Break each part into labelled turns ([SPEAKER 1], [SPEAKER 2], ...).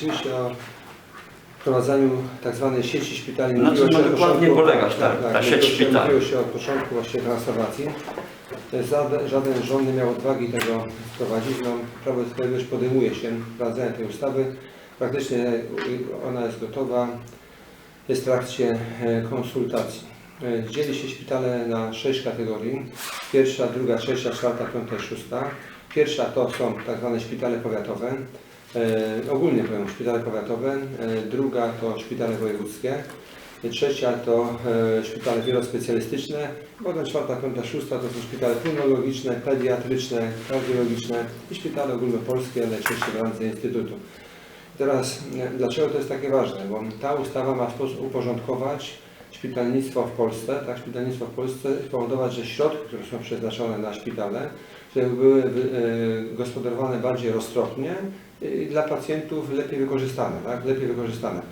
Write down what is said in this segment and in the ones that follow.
[SPEAKER 1] rzeczywiście o wprowadzaniu tak zwanej sieci szpitali.
[SPEAKER 2] Na czym ma dokładnie
[SPEAKER 1] początku-
[SPEAKER 2] polegać, tak, ta sieć
[SPEAKER 1] mówiło się-
[SPEAKER 2] szpitali.
[SPEAKER 1] Mówiło się od początku właśnie transformacji. Żaden, żaden rząd nie miał odwagi tego wprowadzić. No, Prawo i Sprawiedliwość podejmuje się wprowadzenia tej ustawy. Praktycznie ona jest gotowa, jest w trakcie e, konsultacji. E, Dzieli się szpitale na sześć kategorii. Pierwsza, druga, trzecia, czwarta, piąta i szósta. Pierwsza to są tak zwane szpitale powiatowe. E, ogólnie powiem szpitale powiatowe. E, druga to szpitale wojewódzkie. E, Trzecia to szpitale wielospecjalistyczne. Potem czwarta, piąta, szósta to są szpitale pulmonologiczne, pediatryczne, kardiologiczne i szpitale ogólnopolskie, najczęściej w randze Instytutu. Teraz, dlaczego to jest takie ważne? Bo ta ustawa ma uporządkować szpitalnictwo w Polsce, tak, szpitalnictwo w Polsce spowodować, że środki, które są przeznaczone na szpitale, żeby były e, gospodarowane bardziej roztropnie i dla pacjentów lepiej wykorzystane, tak, lepiej wykorzystane.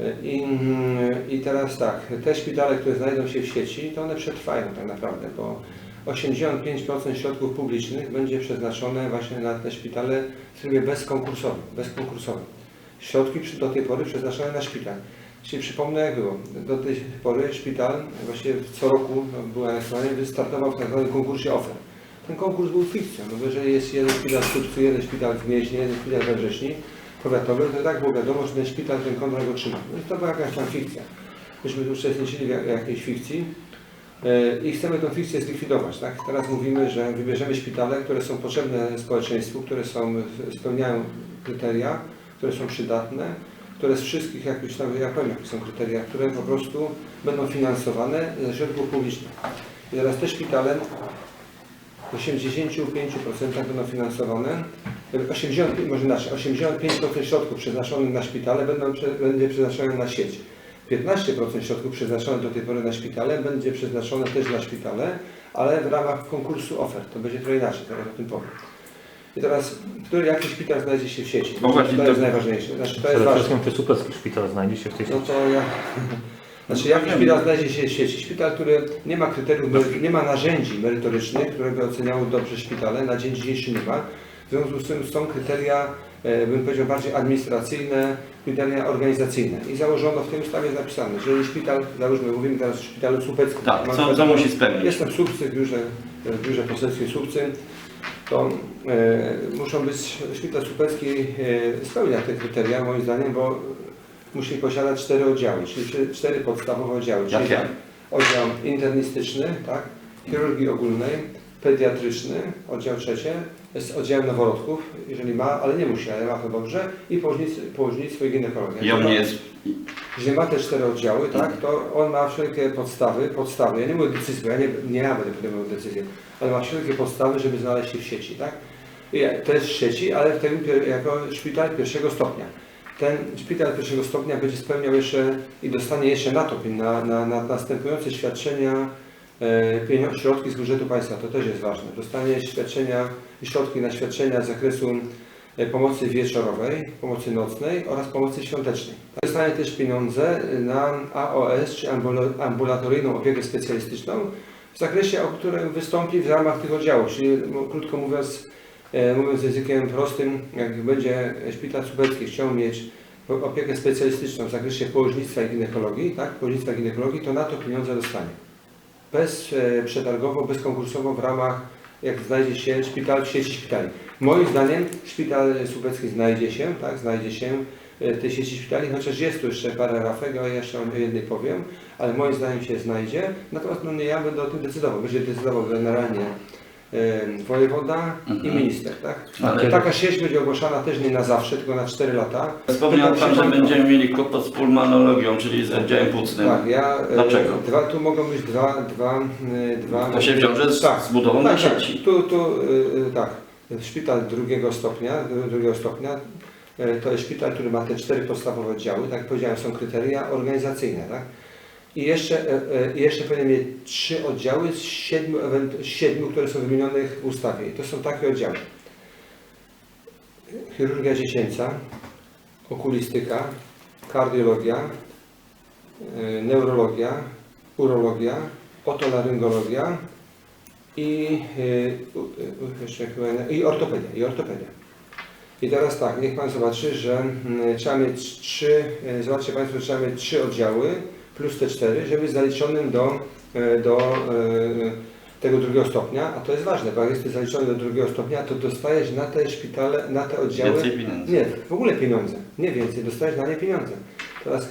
[SPEAKER 1] E, I, mm, I teraz tak, te szpitale, które znajdą się w sieci, to one przetrwają tak naprawdę, bo 85% środków publicznych będzie przeznaczone właśnie na te szpitale w trybie bezkonkursowym. bezkonkursowym. Środki do tej pory przeznaczone na szpital. Czyli przypomnę jak było. Do tej pory szpital właśnie co roku no, był aneksowany, wystartował w tak zwanym konkursie ofert. Ten konkurs był fikcją, no bo jeżeli jest jeden szpital w Słupcu, jeden szpital w Gnieźnie, jeden szpital we Wrześni, powiatowy, to tak było wiadomo, że ten szpital ten kontrakt otrzyma. No to była jakaś tam fikcja. Myśmy tu uczestniczyli w jak- jakiejś fikcji e, i chcemy tę fikcję zlikwidować. Tak? Teraz mówimy, że wybierzemy szpitale, które są potrzebne społeczeństwu, które są, spełniają kryteria, które są przydatne, które z wszystkich, jak już nawet powiem, są kryteria, które po prostu będą finansowane ze środków publicznych. I teraz te szpitale w 85% będą finansowane, 80, może inaczej, 85% środków przeznaczonych na szpitale będą, będzie przeznaczone na sieć. 15% środków przeznaczonych do tej pory na szpitale będzie przeznaczone też na szpitale, ale w ramach konkursu ofert. To będzie trochę inaczej, zaraz o tym powiem. I teraz, który, jaki szpital znajdzie się w sieci?
[SPEAKER 2] No właśnie,
[SPEAKER 1] to
[SPEAKER 2] to-
[SPEAKER 1] jest najważniejsze. Znaczy, to jest
[SPEAKER 3] Przede
[SPEAKER 1] ważne.
[SPEAKER 3] wszystkim czy Supecki szpital znajdzie się w tej
[SPEAKER 1] No
[SPEAKER 3] sieci?
[SPEAKER 1] to ja... Znaczy, jaki szpital znajdzie się w sieci? Szpital, który nie ma kryteriów, nie ma narzędzi merytorycznych, które by oceniały dobrze szpitale, na dzień dzisiejszy nie ma. W związku z tym są kryteria, e, bym powiedział, bardziej administracyjne, kryteria organizacyjne. I założono w tej ustawie zapisane, że jeżeli szpital, załóżmy, mówimy teraz o szpitalu słupeckim.
[SPEAKER 2] Tak, co, co musi spełnić?
[SPEAKER 1] Jestem w Słupcy, w biurze, w biurze poselskim Słupcy, to e, muszą być, szpital słupecki e, spełnia te kryteria moim zdaniem, bo musi posiadać cztery oddziały, czyli cztery- podstawowe oddziały. Czyli
[SPEAKER 2] Jakie?
[SPEAKER 1] oddział internistyczny, tak, chirurgii ogólnej, pediatryczny, oddział trzecie, jest oddziałem noworodków, jeżeli ma, ale nie musi, ale ma to dobrze, i położnictwo, i ginekologia.
[SPEAKER 2] I on nie jest...
[SPEAKER 1] Jeżeli ma te cztery oddziały, tak, to on ma wszelkie podstawy, podstawy, ja nie mówię decyzji, bo ja nie, nie ja będę podejmował decyzję, ale ma wszelkie podstawy, żeby znaleźć się w sieci, tak? I to jest w sieci, ale w tym, jako szpital pierwszego stopnia. Ten szpital pierwszego stopnia będzie spełniał jeszcze i dostanie jeszcze na to, na, na, na następujące świadczenia, e, środki z budżetu państwa, to też jest ważne. Dostanie świadczenia, środki na świadczenia z zakresu e, pomocy wieczorowej, pomocy nocnej oraz pomocy świątecznej. Dostanie też pieniądze na AOS, czy ambula- ambulatoryjną opiekę specjalistyczną, w zakresie, o którym wystąpi w ramach tych oddziałów, czyli krótko mówiąc, mówiąc językiem prostym, jak będzie szpital subecki chciał mieć opiekę specjalistyczną w zakresie położnictwa i ginekologii, tak, położnictwa i ginekologii, to na to pieniądze dostanie. Bez e, przetargowo, bezkonkursowo w ramach, jak znajdzie się szpital w sieci szpitali. Moim zdaniem szpital subecki znajdzie się, tak, znajdzie się e, tej sieci szpitali, chociaż jest tu jeszcze parę rafek, ja jeszcze o jednej powiem, ale moim zdaniem się znajdzie, natomiast no nie ja będę o tym decydował, będzie decydował generalnie e, wojewoda i
[SPEAKER 2] Mhm.
[SPEAKER 1] minister, tak?
[SPEAKER 2] Ale-
[SPEAKER 1] Taka sieć będzie ogłaszana też nie na zawsze, tylko na 4 lata.
[SPEAKER 2] Wspomniał Pan, że będziemy mieli kłopot z pulmonologią, czyli z oddziałem płucnym.
[SPEAKER 1] Tak, ja, e,
[SPEAKER 2] Dlaczego?
[SPEAKER 1] Dwa, tu mogą być dwa, dwa, e, dwa
[SPEAKER 2] To się wiąże z,
[SPEAKER 1] tak,
[SPEAKER 2] z budową
[SPEAKER 1] tak,
[SPEAKER 2] tej
[SPEAKER 1] tak.
[SPEAKER 2] sieci.
[SPEAKER 1] Tu, tu y, y, tak, szpital drugiego stopnia, dru- drugiego stopnia y, to jest szpital, który ma te cztery podstawowe oddziały, tak jak powiedziałem, są kryteria organizacyjne, tak? I jeszcze, e, e, jeszcze powinien mieć trzy oddziały z siedmiu, siedmiu, które są wymienione w ustawie. I to są takie oddziały. Chirurgia dziecięca, okulistyka, kardiologia, e, neurologia, urologia, otolaryngologia i, i ortopedia. I ortopedia. I teraz tak, niech Pan zobaczy, że mm, trzeba mieć trzy, zobaczcie Państwo, że trzeba mieć trzy oddziały plus te cztery, żeby być zaliczonym do, e, do e, tego drugiego stopnia, a to jest ważne, bo jak jesteś zaliczony do drugiego stopnia, to dostajesz na te szpitale, na te oddziały
[SPEAKER 2] Więcej pieniędzy.
[SPEAKER 1] nie, w ogóle pieniądze, nie więcej, dostajesz na nie pieniądze. Teraz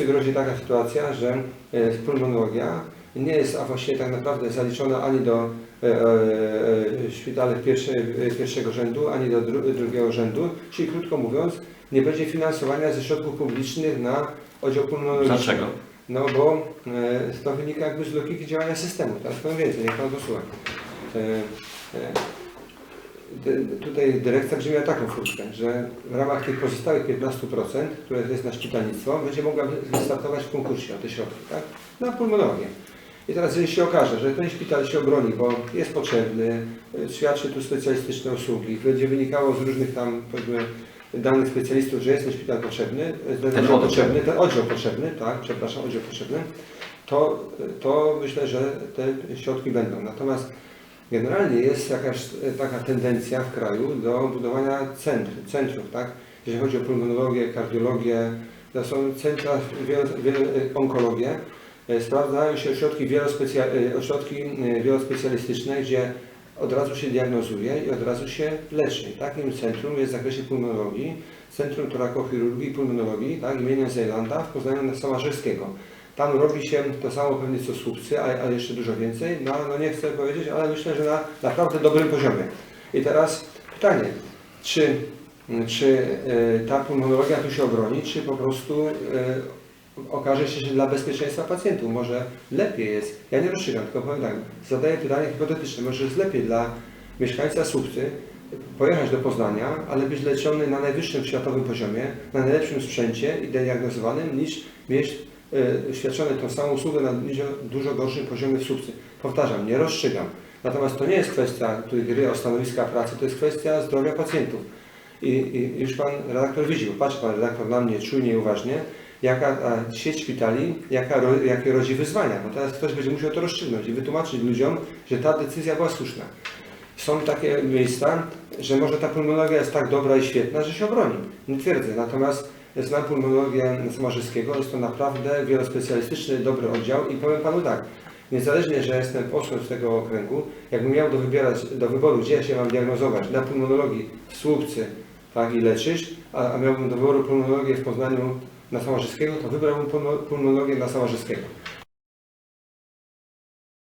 [SPEAKER 1] e, grozi taka sytuacja, że e, pulmonologia nie jest, a właściwie tak naprawdę zaliczona ani do e, e, e, szpitali pierwsze, pierwszego rzędu, ani do dru, drugiego rzędu, czyli krótko mówiąc, nie będzie finansowania ze środków publicznych na oddział pulmonologiczny.
[SPEAKER 2] Dlaczego?
[SPEAKER 1] No bo e, to wynika jakby z logiki działania systemu. Teraz powiem więcej, niech Pan posłucha. E, e, tutaj dyrekcja miała taką furtkę, że w ramach tych pozostałych 15%, które jest na szpitalnictwo, będzie mogła wy- wystartować w konkursie o te środki, tak? Na pulmonologię. I teraz jeżeli się okaże, że ten szpital się obroni, bo jest potrzebny, e, świadczy tu specjalistyczne usługi, będzie wynikało z różnych tam powiedzmy danych specjalistów, że jest ten szpital potrzebny, e, ten,
[SPEAKER 2] Ten
[SPEAKER 1] potrzebny, ten oddział potrzebny, tak, przepraszam, oddział potrzebny, to, to myślę, że te środki będą. Natomiast generalnie jest jakaś e, taka tendencja w kraju do budowania centr, centrów, tak? Jeżeli chodzi o pulmonologię, kardiologię, to są centra, onkologię, e, sprawdzają się ośrodki, wielospecja, ośrodki wielospecjalistyczne, gdzie od razu się diagnozuje i od razu się leczy. Takim centrum jest w zakresie pulmonologii, Centrum Torakochirurgii i Pulmonologii, tak, imienia Zejlanda w Poznaniu na Samarzyskiego. Tam robi się to samo pewnie co Słupcy, a, a jeszcze dużo więcej. No, no nie chcę powiedzieć, ale myślę, że na naprawdę dobrym poziomie. I teraz pytanie, czy, czy e, ta pulmonologia tu się obroni, czy po prostu e, okaże się, że dla bezpieczeństwa pacjentów może lepiej jest, ja nie rozstrzygam, tylko powiem tak, zadaję pytanie hipotetyczne, może jest lepiej dla mieszkańca Słupcy pojechać do Poznania, ale być leczony na najwyższym światowym poziomie, na najlepszym sprzęcie i diagnozowanym, niż mieć e, świadczone tą samą usługę na dużo, gorszym poziomie w Słupcy. Powtarzam, nie rozstrzygam. Natomiast to nie jest kwestia tutaj gry o stanowiska pracy, to jest kwestia zdrowia pacjentów. I, i już Pan redaktor widzi, patrzy Pan redaktor na mnie czujnie i uważnie, jaka sieć szpitali, jaka, jakie rodzi wyzwania. Bo teraz ktoś będzie musiał to rozstrzygnąć i wytłumaczyć ludziom, że ta decyzja była słuszna. Są takie miejsca, że może ta pulmonologia jest tak dobra i świetna, że się obroni. Nie twierdzę. Natomiast znam pulmonologię Smarzyskiego, jest to naprawdę wielospecjalistyczny, dobry oddział i powiem Panu tak, niezależnie, że jestem posłem z tego okręgu, jakbym miał do, wybierać, do wyboru, gdzie ja się mam diagnozować, na pulmonologii w Słupcy tak, i leczyć, a, a miałbym do wyboru pulmonologię w Poznaniu na Samarzyskiego, to wybrałbym pulmo- pulmonologię na Samarzyskiego.